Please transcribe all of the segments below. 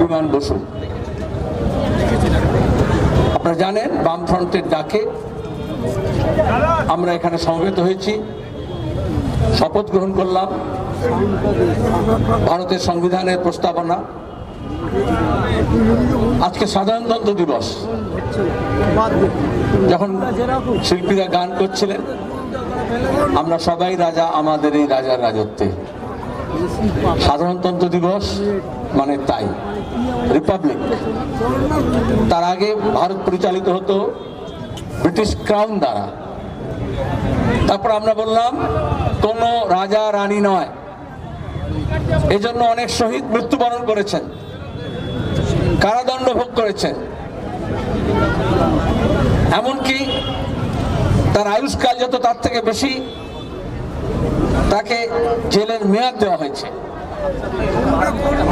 বিমান বসু আপনারা জানেন বামফ্রন্টের ডাকে আমরা এখানে সমবেত হয়েছি। শপথ গ্রহণ করলাম। ভারতের সংবিধানের প্রস্তাবনা। আজকে সাধারণতন্ত্র দিবস। যখন শিল্পীরা গান করছিলেন, আমরা সবাই রাজা, আমাদের এই রাজার রাজত্বে। সাধারণতন্ত্র দিবস মানে তাই, রিপাবলিক। তার আগে ভারত পরিচালিত হতো ব্রিটিশ ক্রাউন দ্বারা। তারপর আমরা বললাম, কোন রাজা রানী নয়। এজন্য অনেক শহীদ মৃত্যুবরণ করেছেন, কারাদণ্ড ভোগ করেছেন। এমনকি তার আয়ুষ্কাল যত তার থেকে বেশি তাকে জেলের মেয়াদ দেওয়া হয়েছে।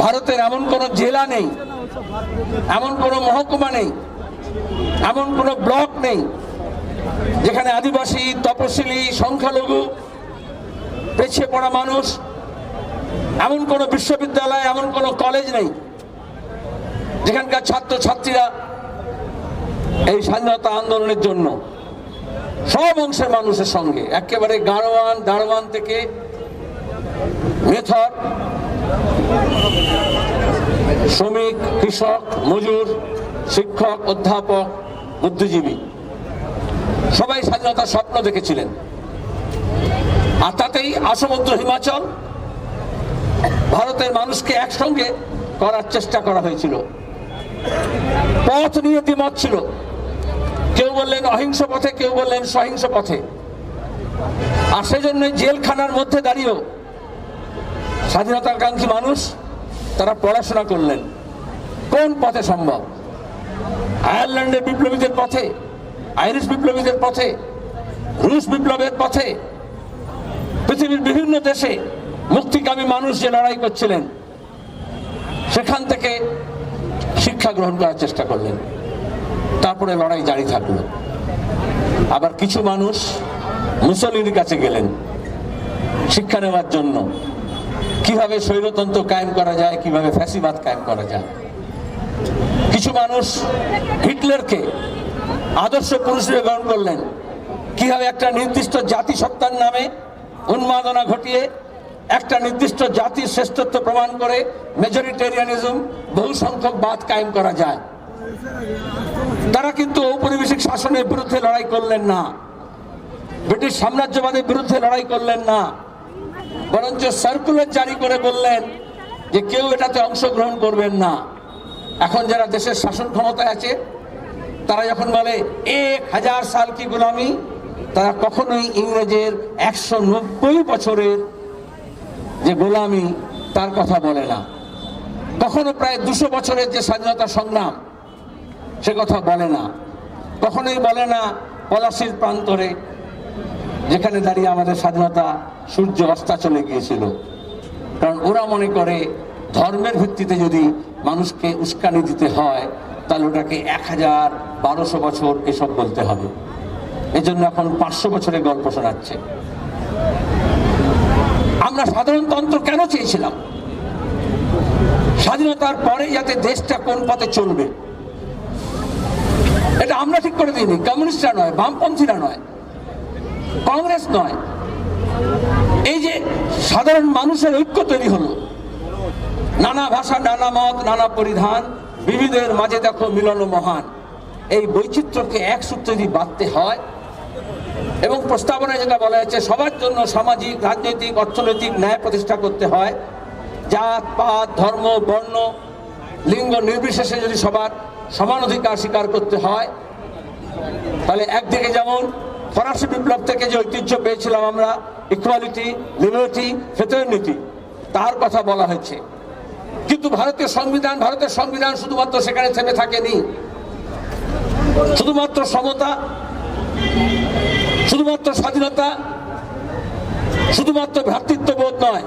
ভারতের এমন কোনো জেলা নেই, এমন কোনো মহকুমা নেই, এমন কোনো ব্লক নেই, যেখানে আদিবাসী, তপশিলি, সংখ্যালঘু, পেছিয়ে পড়া মানুষ, এমন কোনো বিশ্ববিদ্যালয়, এমন কোনো কলেজ নেই, যেখানকার ছাত্র ছাত্রীরা এই স্বাধীনতা আন্দোলনের জন্য সব অংশের মানুষের সঙ্গে। একেবারে গাড়োয়ান দারোয়ান থেকে মেথর, শ্রমিক, কৃষক, মজুর, শিক্ষক, অধ্যাপক, বুদ্ধিজীবী। সবাই স্বাধীনতার স্বপ্ন দেখেছিলেন। আর তাতেই আসমুদ্র হিমাচল ভারতের মানুষকে একসঙ্গে করার চেষ্টা করা হয়েছিল। পথ নিয়ে দ্বিমত ছিল। কেউ বললেন অহিংস পথে, কেউ বললেন সহিংস পথে। আর সেজন্য জেলখানার মধ্যে দাঁড়িয়েও স্বাধীনতাকাঙ্ক্ষী মানুষ তারা পড়াশোনা করলেন। কোন পথে সম্ভব? আয়ারল্যান্ডের বিপ্লবীদের পথে, আইরিশ বিপ্লবীদের পথে, রুশ বিপ্লবের পথে, পৃথিবীর বিভিন্ন দেশে মুক্তিকামী মানুষ যে লড়াই করছিলেন, সেখান থেকে শিক্ষা গ্রহণ করার চেষ্টা করলেন। তারপরে লড়াই জারি থাকল। আবার কিছু মানুষ মুসলিনের কাছে গেলেন শিক্ষা নেওয়ার জন্য। কীভাবে স্বৈরতন্ত্র কায়েম করা যায়, কীভাবে ফ্যাসিবাদ কায়েম করা যায়। কিছু মানুষ হিটলারকে আদর্শ পুরুষ হিসেবে গ্রহণ করলেন। কীভাবে একটা নির্দিষ্ট জাতি সত্তার নামে উন্মাদনা ঘটিয়ে একটা নির্দিষ্ট জাতির শ্রেষ্ঠত্ব প্রমাণ করে মেজরিটেরিয়ানিজম বহু সংখ্যক বাদ কায়েম করা যায়। তারা কিন্তু ঔপনিবেশিক শাসনের বিরুদ্ধে লড়াই করলেন না। ব্রিটিশ সাম্রাজ্যবাদের বিরুদ্ধে লড়াই করলেন না। বরঞ্চ সার্কুলার জারি করে বললেন যে কেউ এটাতে অংশগ্রহণ করবেন না। এখন যারা দেশের শাসন ক্ষমতায় আছে, তারা যখন বলে, এক হাজার সাল কি গোলামি? তারা কখনোই ইংরেজের একশো নব্বই বছরের যে গোলামি, তার কথা বলে না। কখনো প্রায় দুশো বছরের যে স্বাধীনতা সংগ্রাম সে কথা বলে না। কখনোই বলে না পলাশির প্রান্তরে, যেখানে দাঁড়িয়ে আমাদের স্বাধীনতা সূর্য অস্তা চলে গিয়েছিল। কারণ ওরা মনে করে ধর্মের ভিত্তিতে যদি মানুষকে উস্কানি দিতে হয়, তাহলে ওটাকে এক হাজার বারোশো বছর এসব বলতে হবে। এজন্য এখন পাঁচশো বছরের গল্প শোনাচ্ছে। আমরা সাধারণতন্ত্র কেন চেয়েছিলাম? স্বাধীনতার পরে যাতে দেশটা কোন পথে চলবে এটা আমরা ঠিক করে দিইনি। কমিউনিস্টরা নয়, বামপন্থীরা নয়, কংগ্রেস নয়। এই যে সাধারণ মানুষের ঐক্য তৈরি হলো, নানা ভাষা, নানা মত, নানা পরিধান, বিবিধের মাঝে দেখো মিলন মহান। এই বৈচিত্র্যকে এক সূত্রে যদি বাঁধতে হয়, এবং প্রস্তাবনায় যেটা বলা হয়েছে, সবার জন্য সামাজিক, রাজনৈতিক, অর্থনৈতিক ন্যায় প্রতিষ্ঠা করতে হয়। জাত, পাত, ধর্ম, বর্ণ, লিঙ্গ নির্বিশেষে যদি সবার সমান অধিকার স্বীকার করতে হয়। তাহলে একদিকে যেমন ফরাসি বিপ্লব থেকে যে ঐতিহ্য পেয়েছিলাম আমরা ইকুয়ালিটি লিবার্টি ফেটার্নিটি তার কথা বলা হয়েছে। কিন্তু ভারতীয় সংবিধান, ভারতের সংবিধান শুধুমাত্র সেখানে থেমে থাকেনি। শুধুমাত্র সমতা, শুধুমাত্র স্বাধীনতা, শুধুমাত্র ভ্রাতৃত্ববোধ নয়।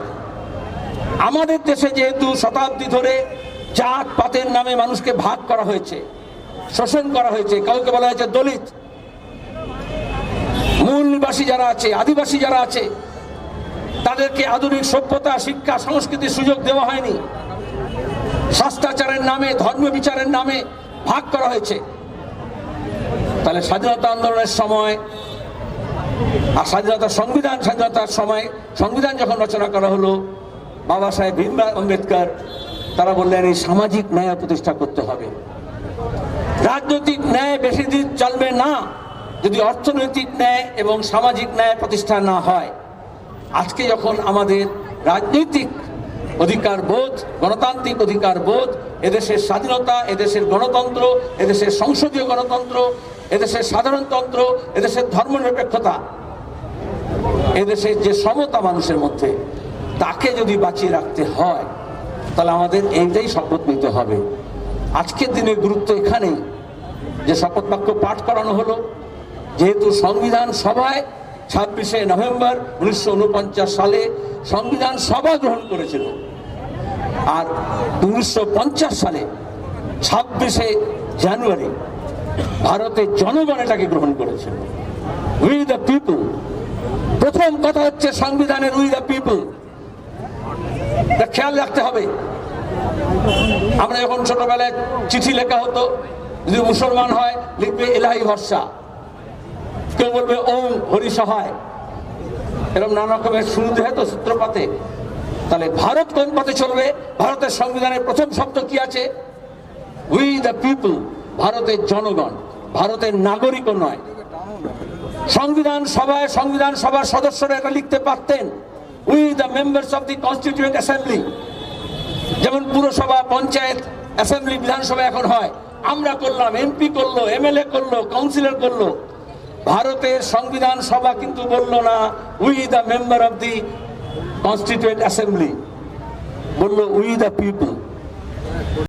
আমাদের দেশে যেহেতু শতাব্দী ধরে জাত পাতের নামে মানুষকে ভাগ করা হয়েছে, শোষণ করা হয়েছে, কাউকে বলা হয়েছে দলিত। মূল নিবাসী যারা আছে, আদিবাসী যারা আছে, তাদেরকে আধুনিক সভ্যতা, শিক্ষা, সংস্কৃতির সুযোগ দেওয়া হয়নি। শাস্ত্রাচারের নামে, ধর্ম বিচারের নামে ভাগ করা হয়েছে। তাহলে স্বাধীনতা আন্দোলনের সময় আর স্বাধীনতা সংবিধান, স্বাধীনতার সময় সংবিধান যখন রচনা করা হলো, বাবা সাহেব ভীমরাও আম্বেদকর তারা বললেন, এই সামাজিক ন্যায় প্রতিষ্ঠা করতে হবে। রাজনৈতিক ন্যায় বেশি দিন চলবে না, যদি অর্থনৈতিক ন্যায় এবং সামাজিক ন্যায় প্রতিষ্ঠা না হয়। আজকে যখন আমাদের রাজনৈতিক অধিকার বোধ, গণতান্ত্রিক অধিকার বোধ, এদেশের স্বাধীনতা, এদেশের গণতন্ত্র, এদেশের সংসদীয় গণতন্ত্র, এদেশের সাধারণতন্ত্র, এদেশের ধর্মনিরপেক্ষতা, এদেশের যে সমতা মানুষের মধ্যে, তাকে যদি বাঁচিয়ে রাখতে হয় তাহলে আমাদের এইটাই শপথ নিতে হবে। আজকের দিনের গুরুত্ব এখানেই যে শপথ বাক্য পাঠ করানো হলো, যেহেতু সংবিধান সভায় ছাব্বিশে নভেম্বর উনিশশো ঊনপঞ্চাশ সালে সংবিধান সভা গ্রহণ করেছিল, আর উনিশশো পঞ্চাশ সালে ছাব্বিশে জানুয়ারি ভারতের জনগণ এটাকে গ্রহণ করেছিল। উই দ্য পিপল প্রথম কথা হচ্ছে সংবিধানের উই দ্য পিপল খেয়াল রাখতে হবে। আমরা যখন ছোটবেলায় চিঠি লেখা হতো, যদি মুসলমান হয়, লিখবে এলাহি ভরসা। কেউ বলবে, ওম হরি সহায়। এরকম নানা রকমের শুনতে হয় তো সূত্রপাতে। তাহলে ভারত কোন পথে চলবে? ভারতের সংবিধানের প্রথম শব্দ কি আছে? উই দ্য পিপল ভারতের জনগণ, ভারতের নাগরিকও নয়। সংবিধান সভায় সংবিধান সভার সদস্যরা এটা লিখতে পারতেন। We the members of the constituent assembly যেমন পুরসভা, পঞ্চায়েত অ্যাসেম্বলি বিধানসভা এখন হয়। আমরা করলাম এমপি করল এমএলএ করল কাউন্সিলর করল। ভারতের সংবিধান সভা কিন্তু বলল না we the member of the constituent assembly বলল উই দ্য পিপল